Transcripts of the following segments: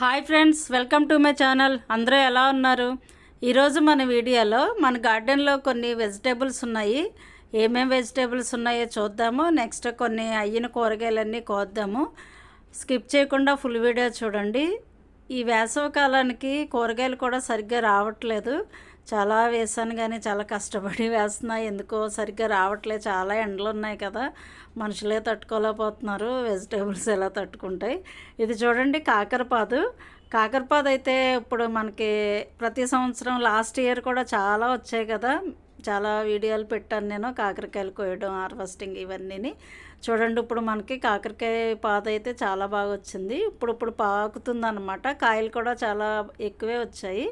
Hi friends welcome to my channel. అందరూ ఎలా ఉన్నారు? ఈరోజు మన వీడియోలో మన గార్డెన్లో కొన్ని వెజిటేబుల్స్ ఉన్నాయి. ఏమేం వెజిటేబుల్స్ ఉన్నాయో చూద్దాము. నెక్స్ట్ కొన్ని అయ్యిన కూరగాయలన్నీ కోద్దాము. స్కిప్ చేయకుండా ఫుల్ వీడియో చూడండి. ఈ వేసవి కాలానికి కూరగాయలు కూడా సరిగ్గా రావట్లేదు. చాలా వేసాను కానీ చాలా కష్టపడి వేస్తున్నా. ఎందుకో సరిగ్గా రావట్లే. చాలా ఎండలు ఉన్నాయి కదా. మనుషులే తట్టుకోలేకపోతున్నారు. వెజిటేబుల్స్ ఎలా తట్టుకుంటాయి? ఇది చూడండి కాకరపాదు. కాకరపాదు అయితే ఇప్పుడు మనకి ప్రతి సంవత్సరం లాస్ట్ ఇయర్ కూడా చాలా వచ్చాయి కదా. చాలా వీడియోలు పెట్టాను నేను. కాకరకాయలు కోయడం హార్వెస్టింగ్ ఇవన్నీ చూడండి ఇప్పుడు మనకి కాకరకాయ పాత అయితే చాలా బాగా వచ్చింది. ఇప్పుడు ఇప్పుడు పాకుతుంది అనమాట కాయలు కూడా చాలా ఎక్కువే వచ్చాయి.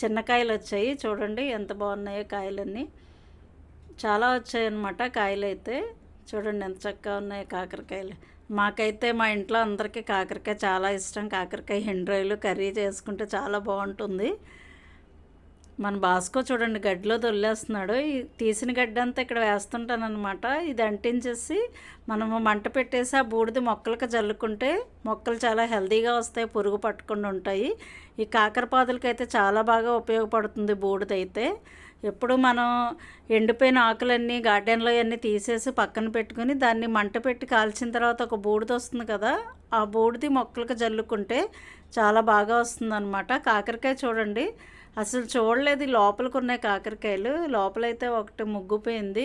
చిన్న కాయలు వచ్చాయి. చూడండి ఎంత బాగున్నాయో కాయలన్నీ. చాలా వచ్చాయి అన్నమాట కాయలు అయితే చూడండి ఎంత చక్కగా ఉన్నాయో కాకరకాయలు. మాకైతే మా ఇంట్లో అందరికీ కాకరకాయ చాలా ఇష్టం. కాకరకాయ హెండ్రాయిలు కర్రీ చేసుకుంటే చాలా బాగుంటుంది. మన బాస్కో చూడండి గడ్డిలో దొల్లేస్తున్నాడు. ఈ తీసిన గడ్డి అంతా ఇక్కడ వేస్తుంటానమాట ఇది అంటించేసి మనము మంట పెట్టేసి ఆ బూడిద మొక్కలకు జల్లుకుంటే మొక్కలు చాలా హెల్తీగా వస్తాయి పురుగు పట్టకుండా ఉంటాయి. ఈ కాకరపాదులకైతే చాలా బాగా ఉపయోగపడుతుంది బూడిద అయితే. ఎప్పుడు మనం ఎండిపోయిన ఆకులన్నీ గార్డెన్లో అన్నీ తీసేసి పక్కన పెట్టుకుని దాన్ని మంట పెట్టి కాల్చిన తర్వాత ఒక బూడిద వస్తుంది కదా ఆ బూడిది మొక్కలకు జల్లుకుంటే చాలా బాగా వస్తుంది కాకరకాయ చూడండి అసలు చూడలేదు లోపలికి ఉన్నాయి కాకరకాయలు. లోపలైతే ఒకటి ముగ్గుపోయింది.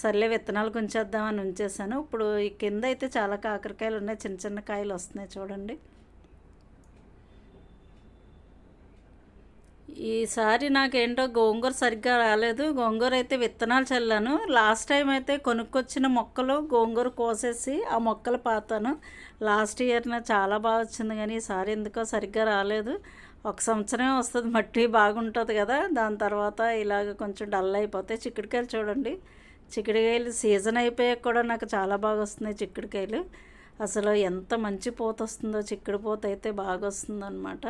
సర్లే విత్తనాలు ఉంచేద్దామని ఉంచేసాను ఇప్పుడు ఈ కింద అయితే చాలా కాకరకాయలు ఉన్నాయి చిన్న చిన్న కాయలు వస్తున్నాయి చూడండి. ఈసారి నాకేంటో గోంగూర సరిగ్గా రాలేదు. గోంగూర అయితే విత్తనాలు చల్లాను. లాస్ట్ టైం అయితే కొనుక్కొచ్చిన మొక్కలు గోంగూర కోసేసి ఆ మొక్కలు పాతాను. లాస్ట్ ఇయర్న చాలా బాగా వచ్చింది కానీ ఈసారి ఎందుకో సరిగ్గా రాలేదు. ఒక సంవత్సరమే వస్తుంది మట్టి బాగుంటుంది కదా. దాని తర్వాత ఇలాగ కొంచెం డల్ అయిపోతాయి. చిక్కుడుకాయలు చూడండి. చిక్కుడుకాయలు సీజన్ అయిపోయాక కూడా నాకు చాలా బాగా వస్తున్నాయి చిక్కుడుకాయలు. అసలు ఎంత మంచి పూత వస్తుందో చిక్కుడు పూత అయితే బాగా వస్తుంది అనమాట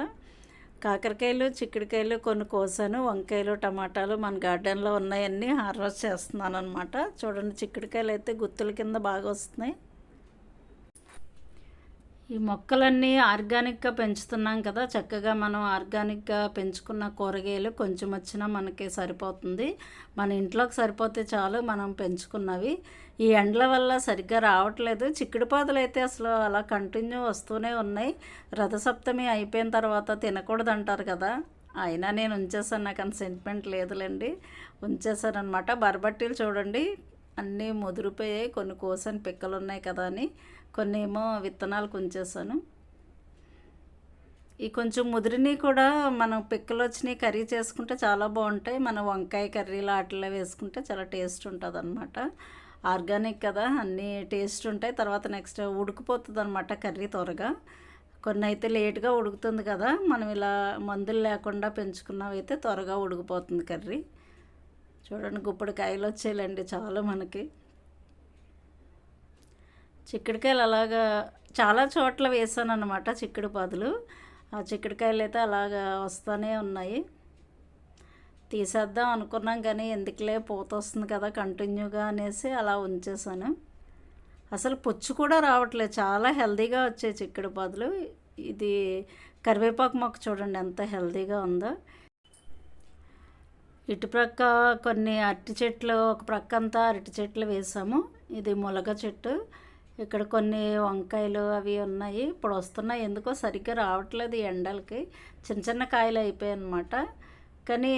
కాకరకాయలు చిక్కుడుకాయలు కొన్ని కోసాను. వంకాయలు టమాటాలు మన గార్డెన్లో ఉన్నాయన్నీ హార్వెస్ట్ చేస్తున్నాను అనమాట చూడండి చిక్కుడుకాయలు అయితే గుత్తుల కింద బాగా వస్తున్నాయి. ఈ మొక్కలన్నీ ఆర్గానిక్గా పెంచుతున్నాం కదా చక్కగా మనం ఆర్గానిక్గా పెంచుకున్న కూరగాయలు కొంచెం వచ్చినా మనకి సరిపోతుంది. మన ఇంట్లోకి సరిపోతే చాలు మనం పెంచుకున్నవి. ఈ ఎండల వల్ల సరిగ్గా రావట్లేదు. చిక్కుడు పాదులు అయితే అసలు అలా కంటిన్యూ వస్తూనే ఉన్నాయి. రథసప్తమి అయిపోయిన తర్వాత తినకూడదు అంటారు కదా. అయినా నేను ఉంచేసాను నాకు అంత సెంటిమెంట్ లేదులేండి. ఉంచేసానమాట బరబట్టీలు చూడండి అన్నీ ముదిరిపోయాయి. కొన్ని కోసని పిక్కలు ఉన్నాయి కదా అని. కొన్ని ఏమో విత్తనాలు కొంచేసాను ఈ కొంచెం ముదిరిని కూడా మనం పిక్కలు వచ్చినాయి కర్రీ చేసుకుంటే చాలా బాగుంటాయి. మన వంకాయ కర్రీలు వాటిలో వేసుకుంటే చాలా టేస్ట్ ఉంటుంది అనమాట ఆర్గానిక్ కదా అన్నీ టేస్ట్ ఉంటాయి. తర్వాత నెక్స్ట్ ఉడికిపోతుంది అనమాట కర్రీ త్వరగా. కొన్ని అయితే లేట్గా ఉడుకుతుంది కదా మనం ఇలా మందులు లేకుండా పెంచుకున్నవైతే త్వరగా ఉడికిపోతుంది కర్రీ. చూడండి గుప్పడికాయలు వచ్చేయాలండి చాలా మనకి. చిక్కుడుకాయలు అలాగా చాలా చోట్ల వేసాను అనమాట చిక్కుడు పాదులు. ఆ చిక్కుడుకాయలు అయితే అలాగా వస్తూనే ఉన్నాయి. తీసేద్దాం అనుకున్నాం కానీ ఎందుకులే పూత వస్తుంది కదా కంటిన్యూగా అనేసి అలా ఉంచేసాను అసలు పుచ్చు కూడా రావట్లేదు చాలా హెల్దీగా వచ్చాయి చిక్కుడు పాదులు. ఇది కరివేపాకు మొక్క చూడండి ఎంత హెల్దీగా ఉందో. ఇటు ప్రక్క కొన్ని అరటి చెట్లు ఒక ప్రక్క అంతా అరటి చెట్లు వేసాము. ఇది ములగ చెట్టు. ఇక్కడ కొన్ని వంకాయలు అవి ఉన్నాయి. ఇప్పుడు వస్తున్నాయి. ఎందుకో సరిగ్గా రావట్లేదు ఈ ఎండలకి. చిన్న చిన్న కాయలు అయిపోయాయి అన్నమాట. కానీ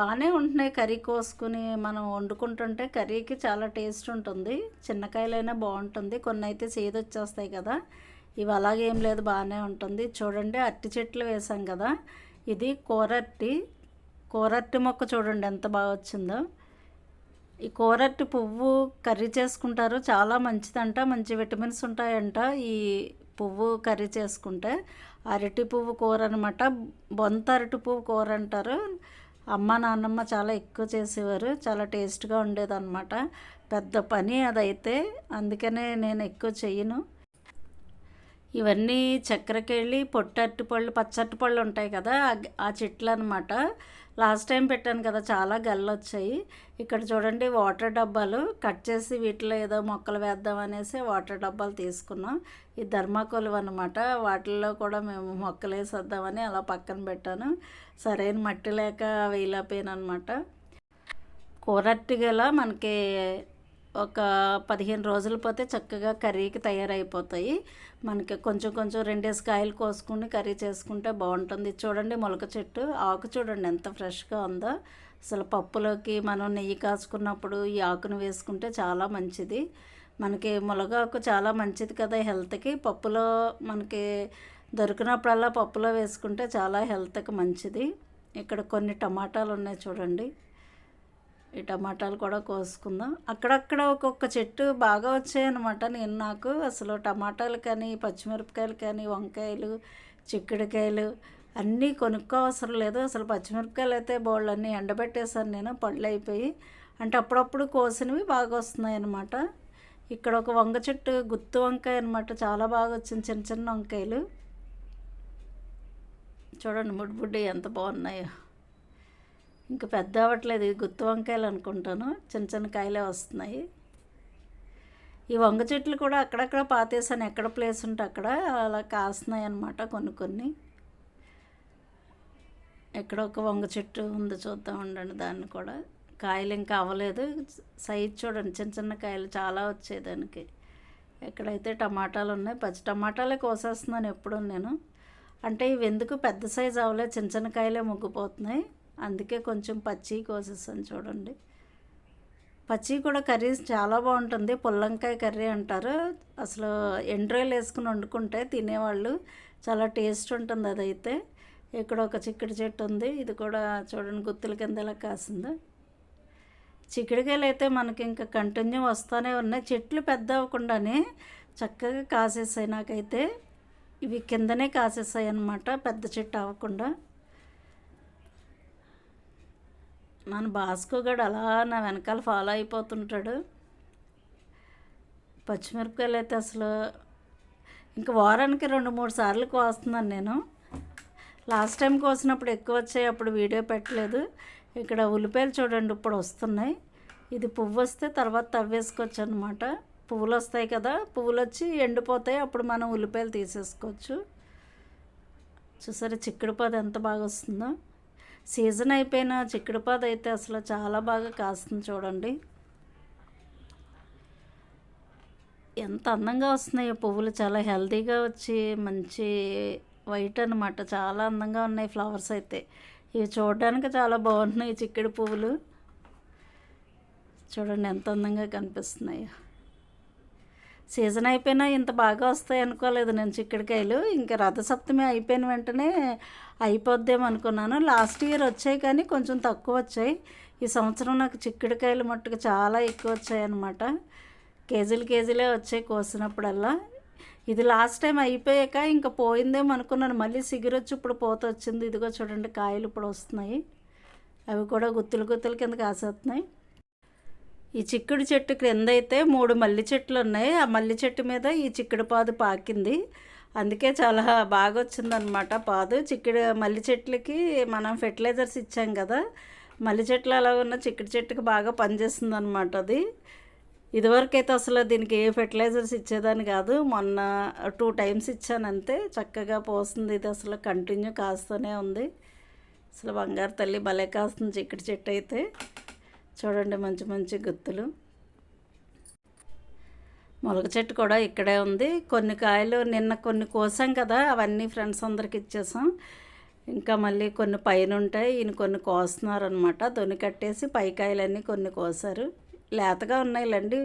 బాగానే ఉంటున్నాయి. కర్రీ కోసుకుని మనం వండుకుంటుంటే కర్రీకి చాలా టేస్ట్ ఉంటుంది. చిన్న కాయలైనా బాగుంటుంది. కొన్ని అయితే సేదొచ్చేస్తాయి కదా. ఇవి అలాగేం లేదు. బాగానే ఉంటుంది. చూడండి అరటి చెట్లు వేసాం కదా. ఇది కూరట్టి కూరట్టి మొక్క చూడండి ఎంత బాగా వచ్చిందో. ఈ కూరట్టి పువ్వు కర్రీ చేసుకుంటారు. చాలా మంచిదంట. మంచి విటమిన్స్ ఉంటాయంట ఈ పువ్వు కర్రీ చేసుకుంటే. అరటి పువ్వు కూర అనమాట బొంత అరటి పువ్వు కూర అంటారు. అమ్మ నాన్నమ్మ చాలా ఎక్కువ చేసేవారు. చాలా టేస్ట్గా ఉండేదన్నమాట. పెద్ద పని అదైతే. అందుకనే నేను ఎక్కువ చెయ్యను. ఇవన్నీ చక్కెరకెళ్ళి పొట్టట్టి పళ్ళు పచ్చట్టి పళ్ళు ఉంటాయి కదా. ఆ చెట్లు అనమాట లాస్ట్ టైం పెట్టాను కదా చాలా గల్లు వచ్చాయి ఇక్కడ చూడండి వాటర్ డబ్బాలు. కట్ చేసి వీటిలో ఏదో మొక్కలు వేద్దాం అనేసి వాటర్ డబ్బాలు తీసుకున్నాం. ఈ ధర్మాకోలు అనమాట వాటిల్లో కూడా మేము మొక్కలు వేసేద్దామని అలా పక్కన పెట్టాను. సరైన మట్టి లేక వేయలేకపోయాను అనమాట కూరట్టిగల మనకి ఒక పదిహేను రోజులు పోతే చక్కగా కర్రీకి తయారైపోతాయి. మనకి కొంచెం కొంచెం రెండేసి కాయలు కోసుకుని కర్రీ చేసుకుంటే బాగుంటుంది. చూడండి మొలక చెట్టు ఆకు చూడండి ఎంత ఫ్రెష్గా ఉందో. అసలు పప్పులోకి మనం నెయ్యి కాచుకున్నప్పుడు ఈ ఆకును వేసుకుంటే చాలా మంచిది. మనకి ములగాకు చాలా మంచిది కదా హెల్త్కి. పప్పులో మనకి దొరికినప్పుడల్లా పప్పులో వేసుకుంటే చాలా హెల్త్కి మంచిది. ఇక్కడ కొన్ని టమాటాలు ఉన్నాయి చూడండి. ఈ టమాటాలు కూడా కోసుకుందాం. అక్కడక్కడ ఒక్కొక్క చెట్టు బాగా వచ్చాయన్నమాట. నేను నాకు అసలు టమాటాలు కానీ పచ్చిమిరపకాయలు కానీ వంకాయలు చిక్కుడుకాయలు అన్నీ కొనుక్కో అవసరం లేదు. అసలు పచ్చిమిరపకాయలు అయితే బోళ్ళు అన్నీ ఎండబెట్టేశాను నేను పళ్ళు అయిపోయి. అంటే అప్పుడప్పుడు కోసినవి బాగా వస్తున్నాయి అన్నమాట ఇక్కడ ఒక వంగ చెట్టు గుత్తు వంకాయ అనమాట చాలా బాగా వచ్చింది చిన్న చిన్న వంకాయలు. చూడండి ముడిబుడ్డి ఎంత బాగున్నాయో. ఇంకా పెద్ద అవ్వట్లేదు ఇది గుత్తి వంకాయలు అనుకుంటాను. చిన్న చిన్న కాయలే వస్తున్నాయి. ఈ వంగ చెట్లు కూడా అక్కడక్కడ పాతేసాను ఎక్కడ ప్లేస్ ఉంటే అక్కడ అలా కాస్తున్నాయి అన్నమాట కొన్ని కొన్ని. ఎక్కడ ఒక వంగ చెట్టు ఉంది చూద్దాం ఉండండి దాన్ని కూడా. కాయలు ఇంకా అవ్వలేదు. సైజ్ చూడండి చిన్న చిన్న కాయలు చాలా వచ్చాయి దానికి. ఎక్కడైతే టమాటాలు ఉన్నాయి పచ్చి టమాటాలే కోసేస్తున్నాను ఎప్పుడు నేను. అంటే ఇవి ఎందుకు పెద్ద సైజు అవ్వలేదు చిన్న చిన్న కాయలే ముగ్గిపోతున్నాయి. అందుకే కొంచెం పచ్చి కోసేసాను చూడండి. పచ్చి కూడా కర్రీ చాలా బాగుంటుంది. పుల్లంకాయ కర్రీ అంటారు. అసలు ఎండ్రాయిలు వేసుకుని వండుకుంటే తినేవాళ్ళు చాలా టేస్ట్ ఉంటుంది అదైతే. ఇక్కడ ఒక చిక్కుడు చెట్టు ఉంది. ఇది కూడా చూడండి గుత్తుల కింద ఇలా కాసింది. చిక్కుడుకాయలు అయితే మనకి ఇంకా కంటిన్యూ వస్తూనే ఉన్నాయి. చెట్లు పెద్ద అవ్వకుండానే చక్కగా కాసేసాయి నాకైతే. ఇవి కిందనే కాసేసాయి అనమాట పెద్ద చెట్టు అవ్వకుండా. నన్ను భాస్కో గడు అలా నా వెనకాల ఫాలో అయిపోతుంటాడు. పచ్చిమిరపకాయలు అయితే అసలు ఇంకా వారానికి రెండు మూడు సార్లు కోస్తున్నాను నేను. లాస్ట్ టైం కోసినప్పుడు ఎక్కువ వచ్చాయి అప్పుడు వీడియో పెట్టలేదు. ఇక్కడ ఉల్లిపాయలు చూడండి ఇప్పుడు వస్తున్నాయి. ఇది పువ్వు వస్తే తర్వాత తవ్వేసుకోవచ్చు అనమాట పువ్వులు వస్తాయి కదా పువ్వులు వచ్చి ఎండిపోతాయి అప్పుడు మనం ఉల్లిపాయలు తీసేసుకోవచ్చు. చూసారా చిక్కుడు ఎంత బాగా వస్తుందో. సీజన్ అయిపోయిన చిక్కుడుపాదు అయితే అసలు చాలా బాగా కాస్తుంది చూడండి. ఎంత అందంగా వస్తున్నాయి పువ్వులు. చాలా హెల్తీగా వచ్చి మంచి వైట్ అనమాట చాలా అందంగా ఉన్నాయి ఫ్లవర్స్ అయితే. ఇవి చూడడానికి చాలా బాగున్నాయి చిక్కుడు పువ్వులు. చూడండి ఎంత అందంగా కనిపిస్తున్నాయో. సీజన్ అయిపోయినా ఇంత బాగా వస్తాయి అనుకోలేదు నేను చిక్కుడుకాయలు. ఇంకా రథసప్తమి అయిపోయిన వెంటనే అయిపోద్దేమో అనుకున్నాను. లాస్ట్ ఇయర్ వచ్చాయి కానీ కొంచెం తక్కువ వచ్చాయి. ఈ సంవత్సరం నాకు చిక్కుడుకాయలు మట్టుకు చాలా ఎక్కువ వచ్చాయి అనమాట కేజీలు కేజీలే వచ్చాయి కోసినప్పుడల్లా. ఇది లాస్ట్ టైం అయిపోయాక ఇంకా పోయిందేమో అనుకున్నాను. మళ్ళీ సిగిరొచ్చి ఇప్పుడు పోత వచ్చింది. ఇదిగో చూడండి కాయలు ఇప్పుడు వస్తున్నాయి. అవి కూడా గుత్తులు గుత్తుల కింద కాసేస్తున్నాయి. ఈ చిక్కుడు చెట్టు క్రింద అయితే మూడు మల్లి చెట్లు ఉన్నాయి ఆ మల్లి చెట్టు మీద ఈ చిక్కుడు పాదు పాకింది. అందుకే చాలా బాగా వచ్చిందనమాట పాదు. చిక్కుడు మల్లి చెట్లకి మనం ఫెర్టిలైజర్స్ ఇచ్చాం కదా మల్లి చెట్లు అలా ఉన్న చిక్కుడు చెట్టుకి బాగా పనిచేస్తుంది అనమాట అది. ఇదివరకైతే అసలు దీనికి ఏ ఫెర్టిలైజర్స్ ఇచ్చేదాన్ని కాదు. మొన్న టూ టైమ్స్ ఇచ్చాను అంతే. చక్కగా పోస్తుంది ఇది అసలు కంటిన్యూ కాస్తూనే ఉంది. అసలు బంగారు తల్లి భలే కాస్తుంది చిక్కుడు చెట్టు అయితే. చూడండి మంచి మంచి గుత్తులు. మొలక చెట్టు కూడా ఇక్కడే ఉంది. కొన్ని కాయలు నిన్న కొన్ని కోసాం కదా అవన్నీ ఫ్రెండ్స్ అందరికి ఇచ్చేసాం. ఇంకా మళ్ళీ కొన్ని పైన ఉంటాయి ఈయన కొన్ని కోస్తున్నారు అనమాట దొని కట్టేసి పైకాయలన్నీ కొన్ని కోసారు. లేతగా ఉన్నాయిలండి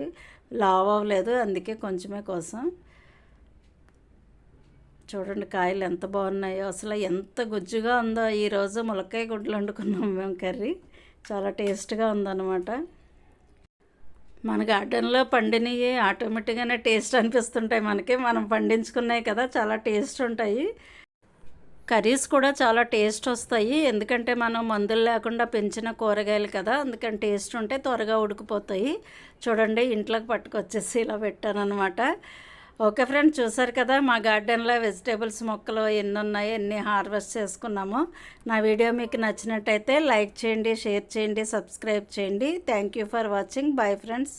లావ్ అవ్వలేదు అందుకే కొంచెమే కోసం. చూడండి కాయలు ఎంత బాగున్నాయో. అసలు ఎంత గుజ్జుగా ఉందో ఈరోజు ములక్కాయ గుడ్లు వండుకున్నాం మేము కర్రీ. చాలా టేస్ట్గా ఉందన్నమాట. మన గార్డెన్లో పండినవి ఆటోమేటిక్గానే టేస్ట్ అనిపిస్తుంటాయి మనకి. మనం పండించుకున్నాయి కదా చాలా టేస్ట్ ఉంటాయి. కర్రీస్ కూడా చాలా టేస్ట్ వస్తాయి. ఎందుకంటే మనం మందులు లేకుండా పెంచిన కూరగాయలు కదా అందుకని టేస్ట్ ఉంటే త్వరగా ఉడికిపోతాయి. చూడండి ఇంట్లోకి పట్టుకొచ్చేసి ఇలా పెట్టాను అనమాట ఓకే ఫ్రెండ్ చూసారు కదా మా గార్డెన్లో వెజిటేబుల్స్ మొక్కలు ఎన్ని ఉన్నాయి ఎన్ని హార్వెస్ట్ చేసుకున్నాము. నా వీడియో మీకు నచ్చినట్టయితే లైక్ చేయండి షేర్ చేయండి సబ్స్క్రైబ్ చేయండి. Thank you for watching. Bye friends.